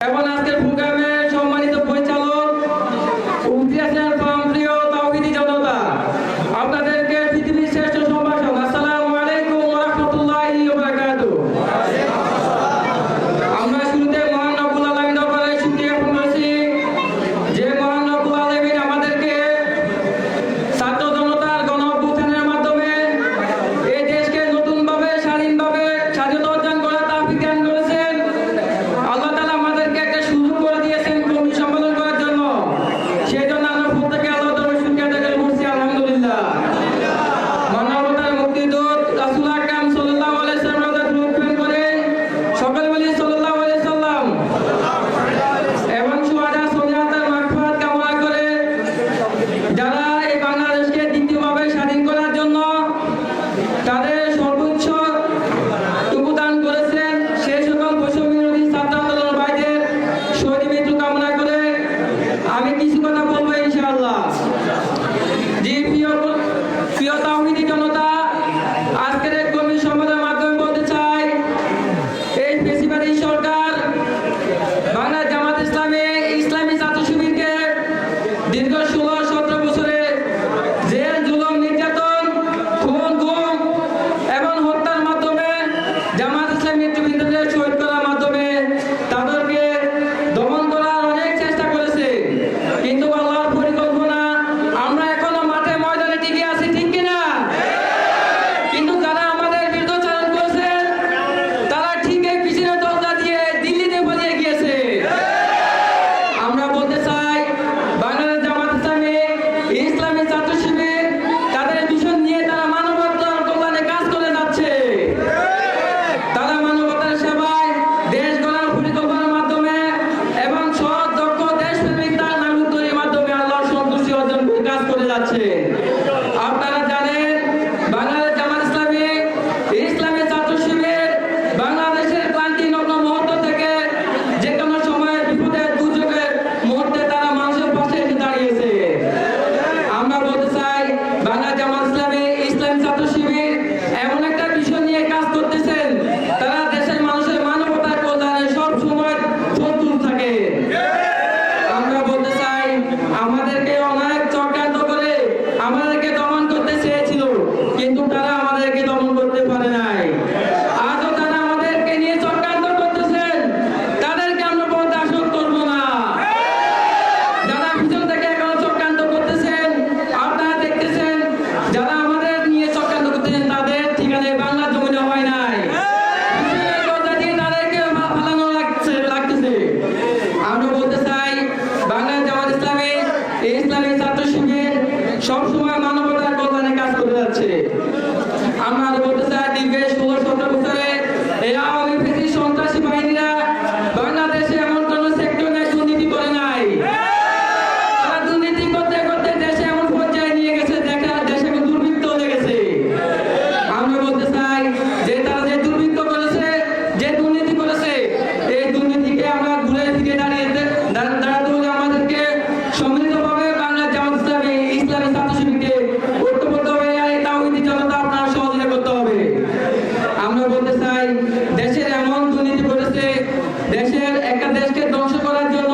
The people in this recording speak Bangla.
এবং আজকের প্রোগ্রামে সম্মানিত পরিচালক జమాత ఇస్లామీ ఎట్టి দেশকে ধ্বংস করার জন্য